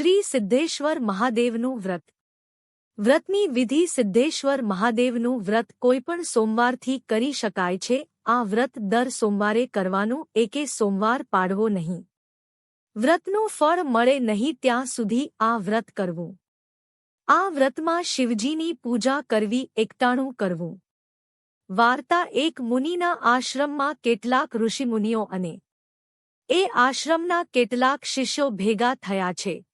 શ્રી સિદ્ધેશ્વર મહાદેવનું વ્રત. વ્રતની વિધિ સિદ્ધેશ્વર મહાદેવનું વ્રત કોઈપણ સોમવારથી કરી શકાય છે. આ વ્રત દર સોમવારે કરવાનું એકે સોમવાર પાડવો નહીં. વ્રતનું ફળ મળે નહીં ત્યાં સુધી આ વ્રત કરવું. આ વ્રતમાં શિવજીની પૂજા કરવી એકટાણું કરવું. વાર્તા એક મુનિના આશ્રમમાં કેટલાક ઋષિમુનિઓ અને એ આશ્રમના કેટલાક શિષ્યો ભેગા થયા છે.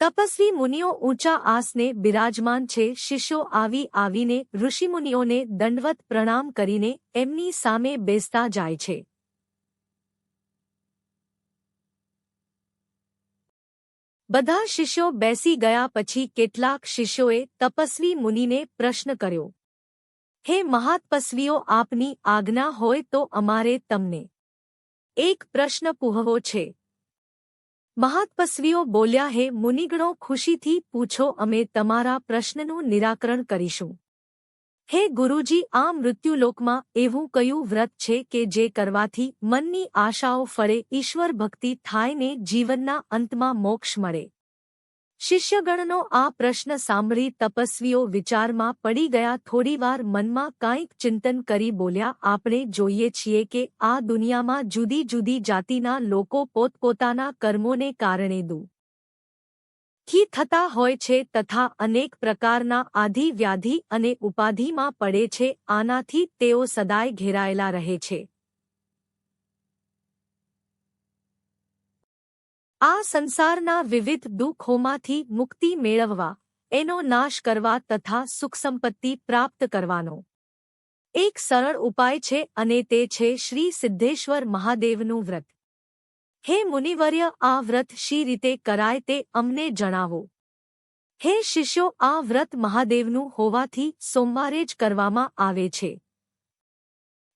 તપસ્વી મુનિઓ ઊંચા આસને બિરાજમાન છે. શિષ્યો આવી આવીને ઋષિમુનિઓને દંડવત પ્રણામ કરીને એમની સામે બેસતા જાય છે. બધા શિષ્યો બેસી ગયા પછી કેટલાક શિષ્યોએ તપસ્વી મુનિને પ્રશ્ન કર્યો, હે મહાતપસ્વીઓ, આપની આજ્ઞા હોય તો અમારે તમને એક પ્રશ્ન પૂહવો છે. મહાતપસ્વીઓ બોલ્યા, હે મુનિગણો, ખુશીથી પૂછો, અમે તમારા પ્રશ્નનું નિરાકરણ કરીશું. હે ગુરુજી, આ મૃત્યુલોકમાં એવું કયું વ્રત છે કે જે કરવાથી મનની આશાઓ ફળે ઈશ્વર ભક્તિ થાય ને જીવનના અંતમાં મોક્ષ મળે? શિષ્યગણનો આ પ્રશ્ન સાંભળી તપસ્વીઓ વિચારમાં પડી ગયા થોડીવાર મનમાં કાંઈક ચિંતન કરી બોલ્યા, આપણે જોઈએ છીએ કે આ દુનિયામાં જુદી જુદી જાતિના લોકો પોતપોતાના કર્મોને કારણે દુ. થી થતા હોય છે તથા અનેક પ્રકારના આધિ વ્યાધિ અને ઉપાધિમાં પડે છે, આનાથી તેઓ સદાય ઘેરાયેલા રહે છે. આ સંસારના વિવિધ દુઃખોમાંથી મુક્તિ મેળવવા, એનો નાશ કરવા તથા સુખસંપત્તિ પ્રાપ્ત કરવાનો. એક સરળ ઉપાય છે અને તે છે શ્રી સિદ્ધેશ્વર મહાદેવનું વ્રત. હે મુનિવર્ય, આ વ્રત શી રીતે કરાય તે અમને જણાવો. હે શિષ્યો, આ વ્રત મહાદેવનું હોવાથી સોમવારે જ કરવામાં આવે છે.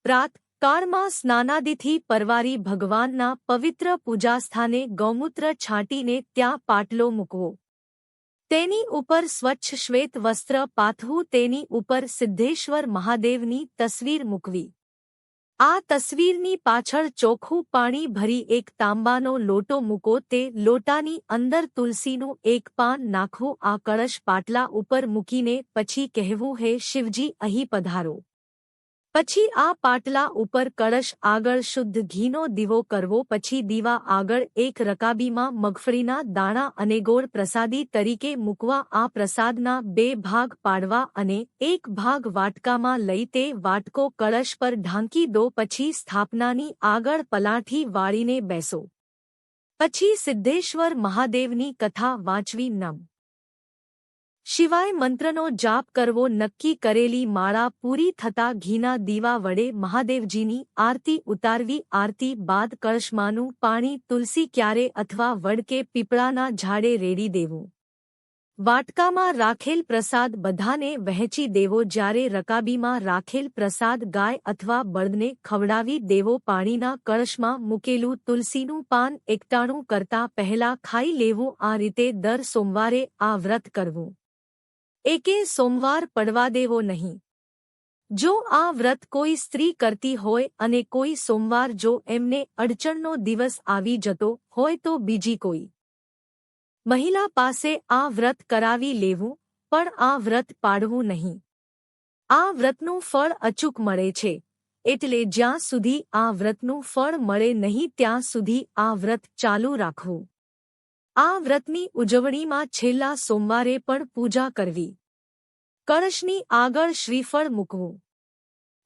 પ્રાત કાળમાં સ્નાનાદિથી પરવારી ભગવાનના પવિત્ર પૂજાસ્થાને ગૌમૂત્ર છાંટીને ત્યાં પાટલો મૂકવો. તેની ઉપર સ્વચ્છ શ્વેત વસ્ત્ર પાથવું, તેની ઉપર સિદ્ધેશ્વર મહાદેવની તસવીર મૂકવી. આ તસવીરની પાછળ ચોખ્ખું પાણી ભરી એક તાંબાનો લોટો મૂકો, તે લોટાની અંદર તુલસીનું એક પાન નાખવું, આ કળશ પાટલા ઉપર મૂકીને પછી કહેવું, હે શિવજી, અહીં પધારો. પછી આ પાટલા ઉપર કળશ આગળ શુદ્ધ ઘીનો દીવો કરવો, પછી દીવા આગળ એક રકાબીમાં મગફળીના દાણા અને ગોળ પ્રસાદી તરીકે મૂકવા, આ પ્રસાદના બે ભાગ પાડવા અને એક ભાગ વાટકામાં લઈ તે વાટકો કળશ પર ઢાંકી દો, પછી સ્થાપનાની આગળ પલાઠી વાળીને બેસો. પછી સિદ્ધેશ્વર મહાદેવની કથા વાંચવી નમ. શિવાય મંત્રનો જાપ કરવો નક્કી કરેલી માળા પૂરી થતા ઘીના દીવા વડે મહાદેવજીની આરતી ઉતારવી, આરતી બાદ કળશમાંનું પાણી તુલસી ક્યારે અથવા વડકે પીપળાના ઝાડે રેડી દેવું. વાટકામાં રાખેલ પ્રસાદ બધાને વહેંચી દેવો, જ્યારે રકાબીમાં રાખેલ પ્રસાદ ગાય અથવા બળદને ખવડાવી દેવો, પાણીના કળશમાં મૂકેલું તુલસીનું પાન એકટાણું કરતા પહેલા ખાઈ લેવું, આ રીતે દર સોમવારે આ વ્રત કરવું. એકે સોમવાર પડવા દેવો નહીં. જો આ વ્રત કોઈ સ્ત્રી કરતી હોય અને કોઈ સોમવાર જો એમને અડચણનો દિવસ આવી જતો હોય તો બીજી કોઈ. મહિલા પાસે આ વ્રત કરાવી લેવું, પણ આ વ્રત પાડવું નહીં. આ વ્રતનું ફળ અચૂક મળે છે, એટલે જ્યાં સુધી આ વ્રતનું ફળ મળે નહીં ત્યાં સુધી આ વ્રત ચાલુ રાખવું. આ વ્રતની ઉજવણીમાં છેલ્લા સોમવારે પણ પૂજા કરવી. કળશની આગળ શ્રીફળ મૂકવું.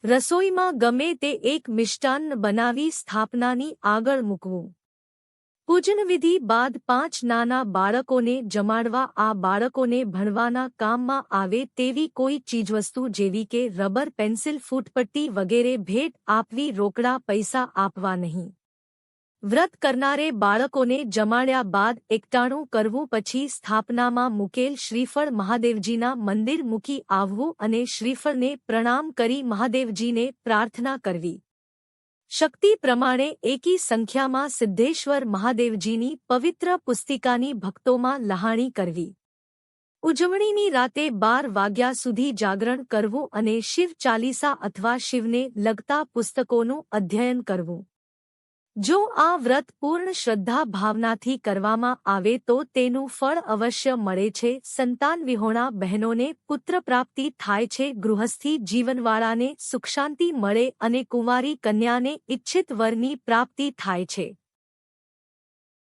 રસોઈમાં ગમે તે એક મિષ્ટાન્ન બનાવી સ્થાપનાની આગળ મૂકવું. પૂજનવિધિ બાદ પાંચ નાના બાળકોને જમાડવા આ બાળકોને ભણવાના કામમાં આવે તેવી કોઈ ચીજવસ્તુ જેવી કે રબર, પેન્સિલ, ફૂટપટ્ટી વગેરે ભેટ આપવી રોકડા પૈસા આપવા નહીં. વ્રત કરનારે બાળકોને જમાડ્યા બાદ એકટાણું કરવું પછી સ્થાપનામાં મૂકેલ શ્રીફળ મહાદેવજીના મંદિર મૂકી આવવું અને શ્રીફળને પ્રણામ કરી મહાદેવજીને પ્રાર્થના કરવી. શક્તિ પ્રમાણે એકી સંખ્યામાં સિદ્ધેશ્વર મહાદેવજીની પવિત્ર પુસ્તિકાની ભક્તોમાં લહાણી કરવી. ઉજવણીની રાતે બાર વાગ્યા સુધી જાગરણ કરવું અને શિવ ચાલીસા અથવા શિવને લગતા પુસ્તકોનું અધ્યયન કરવું. જો આ વ્રત પૂર્ણ શ્રદ્ધા ભાવનાથી કરવામાં આવે તો તેનું ફળ અવશ્ય મળે છે. સંતાન વિહોણા બહેનોને પુત્ર પ્રાપ્તિ થાય છે. ગૃહસ્થી જીવનવાળાને સુખશાંતિ મળે અને કુંવારી કન્યાને ઇચ્છિત વરની પ્રાપ્તિ થાય છે.